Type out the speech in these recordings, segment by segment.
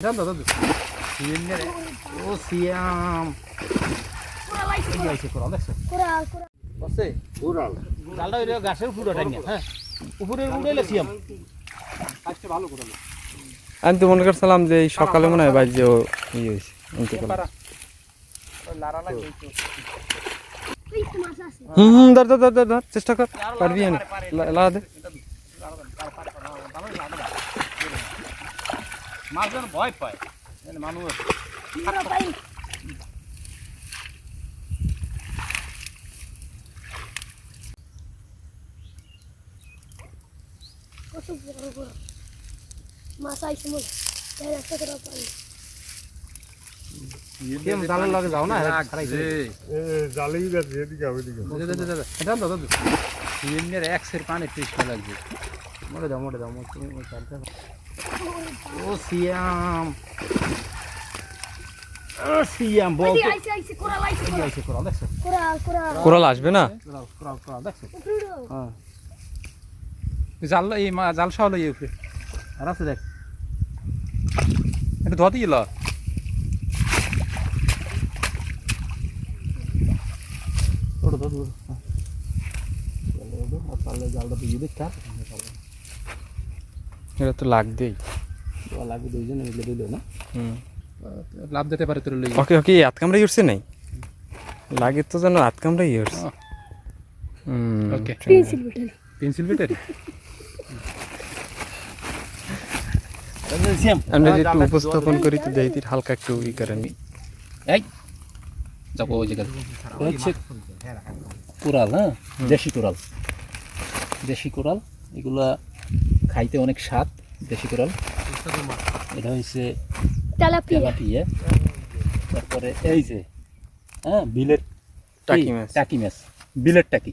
দাদু সিএমের ও সিয়াম। গাছের উপরে হ্যাঁ? উপরে উড়াইলে সিয়াম। ভালো আমি তো মনে করছিলাম যে এই সকালে মনে হয় বাইর যে ও ইয়ে হয়েছে হুম হুম ধর ধর ধর ধর চেষ্টা কর। পারবি আমি লা দে। মাছ যেন ভয় পায়। মানুষ আমরা পাই কত বড় বড় মাছ আইছে মনে একটা করে পাই। সিএম জালের লগে যাও না? খারাইছে জালেই যাচ্ছে এদিকে ওইদিকে জানো দাদু সিএমের এক্সের পানি টেস্ট লাগবে। মোটে দাও মোটে দাও মোটে ও সিয়াম। কোরাল আইছে এই যে আইছে কোরাল দেখছ? Coral coral. কোরাল আসবে না। হ্যাঁ। জাল এই মা জাল উপরে। আর আছে দেখ। এটা ধোয়াতে গেল পারলে জালটা দিয়ে দেখ এটা তো লাগবেই লাগবে দুইজন মিলে দিল না? হুম। লাভ দিতে পারে তোর লই ওকে ওকে হাত কামড়াই উঠছে নাই? লাগে তো যেন হাত কামড়াই উঠছে। হুম ওকে। পেন্সিল বেটারি পেন্সিল বেটারি আমরা যে একটু উপস্থাপন করি তো হালকা একটু ই করেন এই। যাব ওই হচ্ছে কোরাল হ্যাঁ? দেশি কোরাল দেশি কোরাল এগুলা খাইতে অনেক স্বাদ দেশি কোরাল। এটা তেলাপিয়া। তেলাপিয়া। তারপরে এই যে হ্যাঁ বিলের টাকি মাছ। টাকি মাছ বিলের টাকি।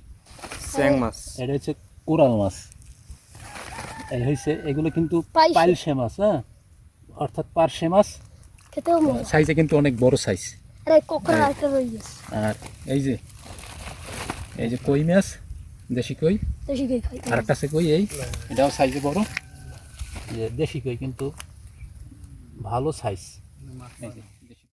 স্যাং মাছ। এটা হচ্ছে কোরাল মাছ। এই হচ্ছে এগুলো কিন্তু। পাইলসে মাছ হ্যাঁ? অর্থাৎ পার্শে মাছ। সাইজে কিন্তু অনেক বড় সাইজ। গেছে আর এই যে এই যে কই মাছ? দেশি কই? বেশি করে খাই আর একটা আছে কই এই? এটাও সাইজে বড়? যে দেশি কই কিন্তু ভালো সাইজ যে